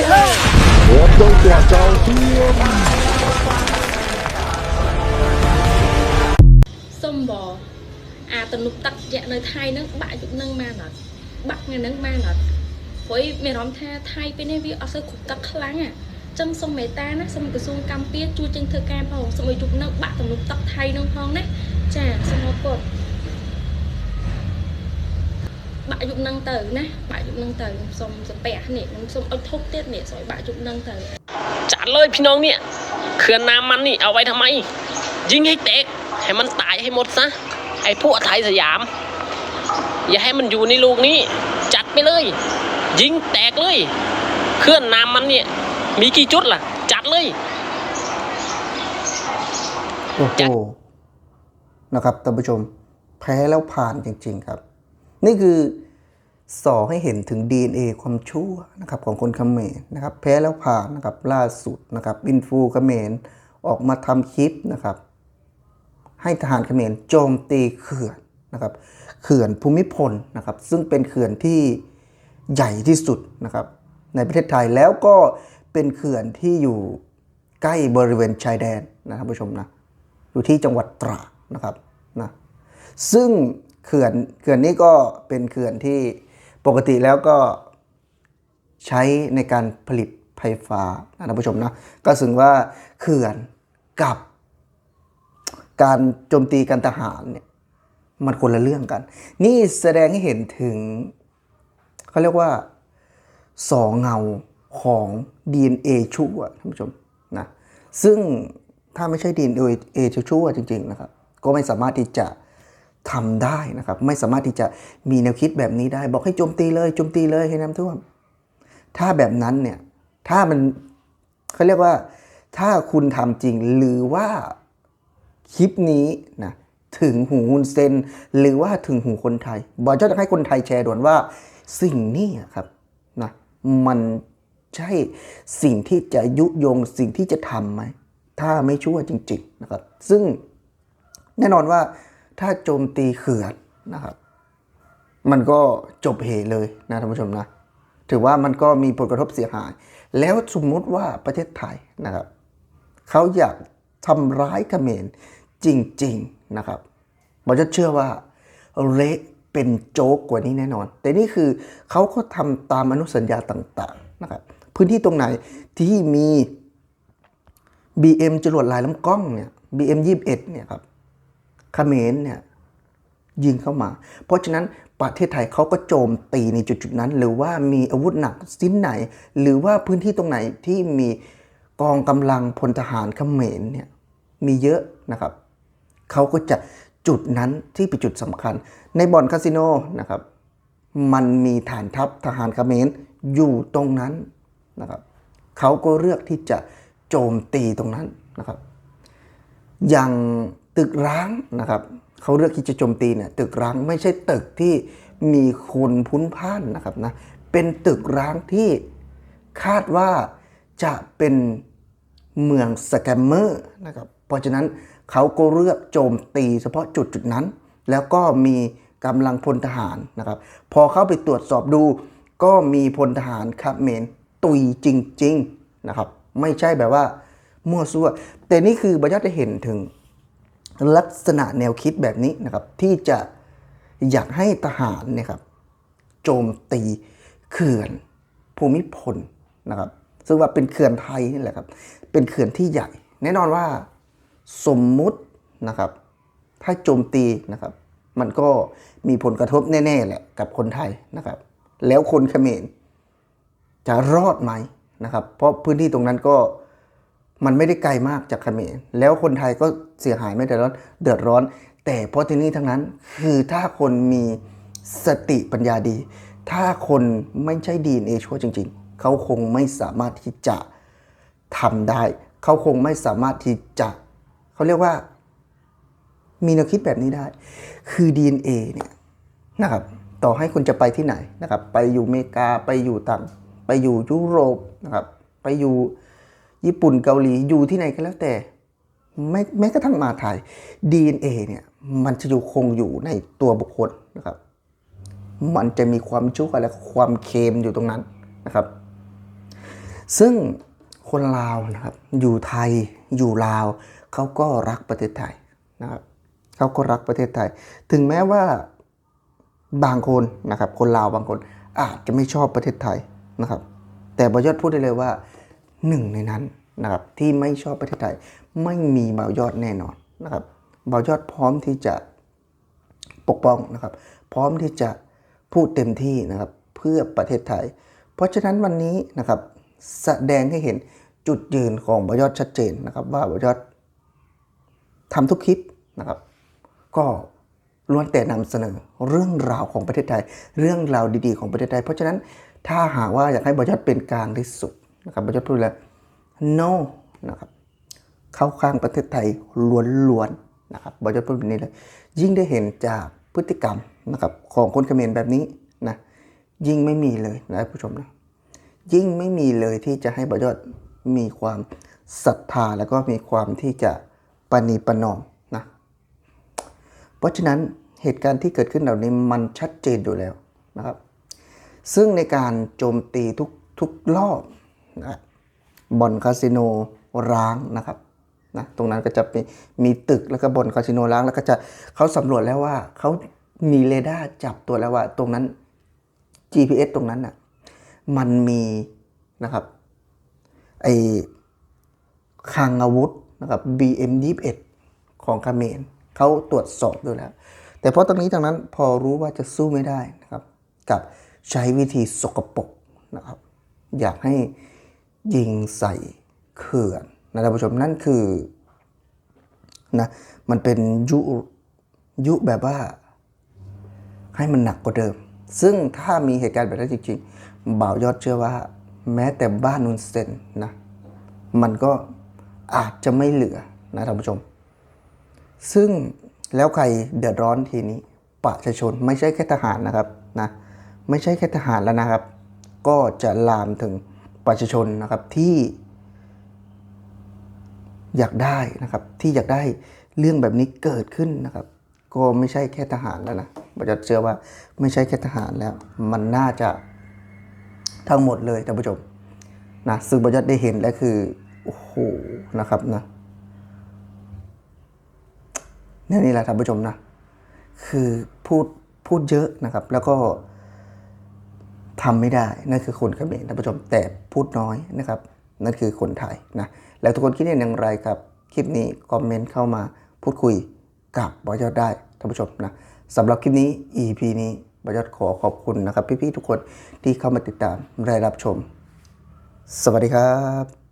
រត់ទៅទះចោលទៀតសុំបងអាទំនប់ទឹកជែកនៅថៃហ្នឹងបាក់យុគហ្នឹងបានអត់បាក់ហ្នឹងបានអត់ព្រោះមានអារម្មណ៍ថាថៃពេលនេះវាអត់សូវគ្រប់ទឹកខ្លាំងអាចឹងសូមមេត្តាណាសូមក្រសួងកម្ពុជាជួយចេញធ្វើការផងសូមឲ្យយុគហ្នឹងបាក់ទំនប់ទឹកថៃហ្នឹងផងណាចាសូមអរគុណ បាក់យុគហ្នឹងទៅណាបាក់យុគហ្នឹងទៅសូមសំពះនេះខ្ញុំសូមអុចធប់ទៀតនេះសូមឲ្យបាក់យុគហ្នឹងទៅ จัดเลยพี่น้องเนี่ยเขื่อนน้ำมันนี่เอาไว้ทำไม ยิงให้แตกให้มันตายให้หมดซะไอ้พวกไทยสยาม อย่าให้มันอยู่ในลูกนี้ จัดไปเลย ยิงแตกเลยเคลื่อนน้ำมันเนี่ย มีกี่จุดล่ะ จัดเลย โอ้โหนะครับท่านผู้ชม แพ้แล้วผ่านจริง ๆ ครับ นี่คือสอให้เห็นถึง DNA ความชั่วนะครับของคนเขมรนะครับ แพ้แล้วผ่านนะครับล่าสุดนะครับอินฟูเขมรออกมาทำคลิปนะครับ ให้ทหารเขมรโจมตีเขื่อนนะครับ เขื่อนภูมิพลนะครับ ซึ่งเป็นเขื่อนที่ใหญ่ที่สุดนะครับ ในประเทศไทยแล้วก็เป็นเขื่อนที่อยู่ใกล้บริเวณชายแดนนะครับผู้ชมนะอยู่ที่จังหวัดตราดนะครับนะซึ่ง เขื่อนเขื่อนนี้ก็เป็นเขื่อนที่ปกติแล้วก็ใช้ในการผลิตไฟฟ้านะท่านผู้ชมนะก็ถึงว่าเขื่อนกับการโจมตีการทหารเนี่ยมันคนละเรื่องกัน นี่แสดงให้เห็นถึงเขาเรียกว่าสองเงาของ DNA ชั่วท่านผู้ชมนะซึ่งถ้าไม่ใช่ DNA ชั่วจริง ๆ นะครับ ก็ไม่สามารถที่จะ ทำได้นะครับ ไม่สามารถที่จะมีแนวคิดแบบนี้ได้ บอกให้โจมตีเลยโจมตีเลยให้น้ำท่วม ถ้าแบบนั้นเนี่ยถ้ามันเขาเรียกว่า ถ้าคุณทำจริงหรือว่าคลิปนี้นะถึงหูฮุนเซนหรือว่าถึงหูคนไทย บอกเจ้าจะให้คนไทยแชร์ด่วนว่าสิ่งนี้ครับนะมันใช่สิ่งที่จะยุยงสิ่งที่จะทำไหม ถ้าไม่ชั่วจริง ๆ นะครับ ซึ่งแน่นอนว่า ถ้าโจมตีเขื่อนนะครับ มันก็จบเหตุเลยนะท่านผู้ชมนะ ถือว่ามันก็มีผลกระทบเสียหาย แล้วสมมุติว่าประเทศไทยนะครับเขาอยากทำร้ายเขมรจริง ๆนะครับบอจะเชื่อว่าเละเป็นโจ๊กกว่านี้แน่นอน แต่นี่คือเขาก็ทำตามอนุสัญญาต่างๆนะครับพื้นที่ตรงไหนที่มี BM จรวดลายลำกล้องเนี่ย BM 21เนี่ยครับ เขมรเนี่ยยิงเข้ามา เพราะฉะนั้นประเทศไทยเขาก็โจมตีในจุดๆนั้น หรือว่ามีอาวุธหนักสิ้นไหน หรือว่าพื้นที่ตรงไหนที่มีกองกำลังพลทหารเขมรเนี่ยมีเยอะนะครับเขาก็จะจุดนั้นที่เป็นจุดสำคัญ ในบ่อนคาสิโนนะครับ มันมีฐานทัพทหารเขมรอยู่ตรงนั้นนะครับเขาก็เลือกที่จะโจมตีตรงนั้นนะครับ อย่าง ตึกร้างนะครับเขาเลือกที่จะโจมตีเนี่ยตึกร้างไม่ใช่ตึกที่มีคนพลุนพ่านนะครับนะเป็นตึกร้างที่คาดว่าจะเป็นเมืองสแกมเมอร์นะครับเพราะฉะนั้นเขาก็เลือกโจมตีเฉพาะจุดจุดนั้น แล้วก็มีกำลังพลทหารนะครับ พอเข้าไปตรวจสอบดูก็มีพลทหารเมรตุยจริง ๆ นะครับ ไม่ใช่แบบว่า มั่วซั่ว แต่นี่คือบรรยากาศได้เห็นถึง ลักษณะแนวคิดแบบนี้นะครับ ที่จะอยากให้ทหารเนี่ยครับโจมตีเขื่อนภูมิพลนะครับ ซึ่งว่าเป็นเขื่อนไทยนี่แหละครับ เป็นเขื่อนที่ใหญ่ แน่นอนว่าสมมุตินะครับ ถ้าโจมตีนะครับ มันก็มีผลกระทบแน่ๆแหละกับคนไทยนะครับ แล้วคนเขมรจะรอดไหมนะครับ เพราะพื้นที่ตรงนั้นก็ มันไม่ได้ไกลมากจากเขมรแล้วคนไทยก็เสียหายไม่เดือดร้อนเดือดร้อน แต่เพราะที่นี่ทั้งนั้นคือถ้าคนมีสติปัญญาดี ถ้าคนไม่ใช่ดีเอชั่วจริง ๆ เขาคงไม่สามารถที่จะทำได้ เขาคงไม่สามารถที่จะเขาเรียกว่า มีแนวคิดแบบนี้ได้ คือ DNA เนี่ยนะครับต่อให้คุณจะไปที่ไหนนะครับ ไปอยู่อเมริกา ไปอยู่ต่าง ไปอยู่ยุโรปนะครับ ไปอยู่ ญี่ปุ่นเกาหลีอยู่ที่ไหนก็แล้วแต่แม้แม้กระทั่งมาไทย DNA เนี่ยมันจะอยู่คงอยู่ในตัวบุคคลนะครับ มันจะมีความชั่วและความเค็มอยู่ตรงนั้นนะครับ ซึ่งคนลาวนะครับ อยู่ไทยอยู่ลาวเขาก็รักประเทศไทยนะครับเขาก็รักประเทศไทย ถึงแม้ว่าบางคนนะครับ คนลาวบางคนอาจจะไม่ชอบประเทศไทยนะครับ แต่บอยอดพูดได้เลยว่า หนึ่งในนั้นนะครับที่ไม่ชอบประเทศไทยไม่มีบ่าวยอดแน่นอนนะครับบ่าวยอดพร้อมที่จะปกป้องนะครับ พร้อมที่จะพูดเต็มที่นะครับเพื่อประเทศไทย เพราะฉะนั้นวันนี้นะครับแสดงให้เห็นจุดยืนของบอยอดชัดเจนนะครับ ว่าบอยอดทำทุกคลิปนะครับ ก็ล้วนแต่นำเสนอเรื่องราวของประเทศไทย เรื่องราวดีๆของประเทศไทย เพราะฉะนั้นถ้าหากว่าอยากให้บอยอดเป็นกลางที่สุด นะครับบอยอดพูดแล้ว no นะครับเข้าข้างประเทศไทยล้วนๆนะครับบอยอดพูดแบบนี้เลย ยิ่งได้เห็นจากพฤติกรรมนะครับของคนเขมรแบบนี้นะยิ่งไม่มีเลยนะผู้ชมนะยิ่งไม่มีเลยที่จะให้บอยอดมีความศรัทธาแล้วก็มีความที่จะปณีประนอมนะเพราะฉะนั้นเหตุการณ์ที่เกิดขึ้นเหล่านี้มันชัดเจนอยู่แล้วนะครับ ซึ่งในการโจมตีทุกทุกรอบ นะบ่อนคาสิโนร้างนะครับนะตรงนั้นก็จะมีมีตึกแล้วก็บ่อนคาสิโนร้างแล้วก็จะเขาสำรวจแล้วว่าเขามีเรดาร์จับตัวแล้วว่าตรงนั้น GPS ตรงนั้นน่ะมันมีนะครับไอคลังอาวุธนะครับ BM 21 ของคาเมรเขาตรวจสอบดูแล้ว แต่เพราะตรงนี้ตรงนั้นพอรู้ว่าจะสู้ไม่ได้นะครับ กับใช้วิธีสกปรกนะครับ อยากให้ ยิงใส่เขื่อนนะท่านผู้ชมนั่นคือนะมันเป็นยุยุแบบว่า ให้มันหนักกว่าเดิม ซึ่งถ้ามีเหตุการณ์แบบนั้นจริงๆบ่าวยอดเชื่อว่า แม้แต่บ้านนุนเซนนะมันก็อาจจะไม่เหลือนะท่านผู้ชม ซึ่งแล้วใครเดือดร้อนทีนี้ประชาชนไม่ใช่แค่ทหารนะครับนะไม่ใช่แค่ทหารแล้วนะครับ ก็จะลามถึง ประชาชนนะครับที่อยากได้นะครับที่อยากได้เรื่องแบบนี้เกิดขึ้นนะครับ ก็ไม่ใช่แค่ทหารแล้วนะผมจะเชื่อว่าไม่ใช่แค่ทหารแล้ว มันน่าจะทั้งหมดเลยท่านผู้ชมนะซึ่งบรรยัตได้เห็นแล้วคือโอ้โหนะครับนะนี่นี่แหละท่านผู้ชมนะคือพูดพูดเยอะนะครับ แล้วก็ ทำไม่ได้ นั่นคือคนเขมรท่านผู้ชมแต่พูดน้อยนะครับ นั่นคือคนไทยนะ แล้วทุกคนคิดเห็นอย่างไรครับ คลิปนี้คอมเมนต์เข้ามาพูดคุยกับบอยอดได้ท่านผู้ชมนะสำหรับคลิปนี้ EP นี้บอยอดขอขอบคุณนะครับ พี่ๆทุกคนที่เข้ามาติดตามได้รับชม สวัสดีครับ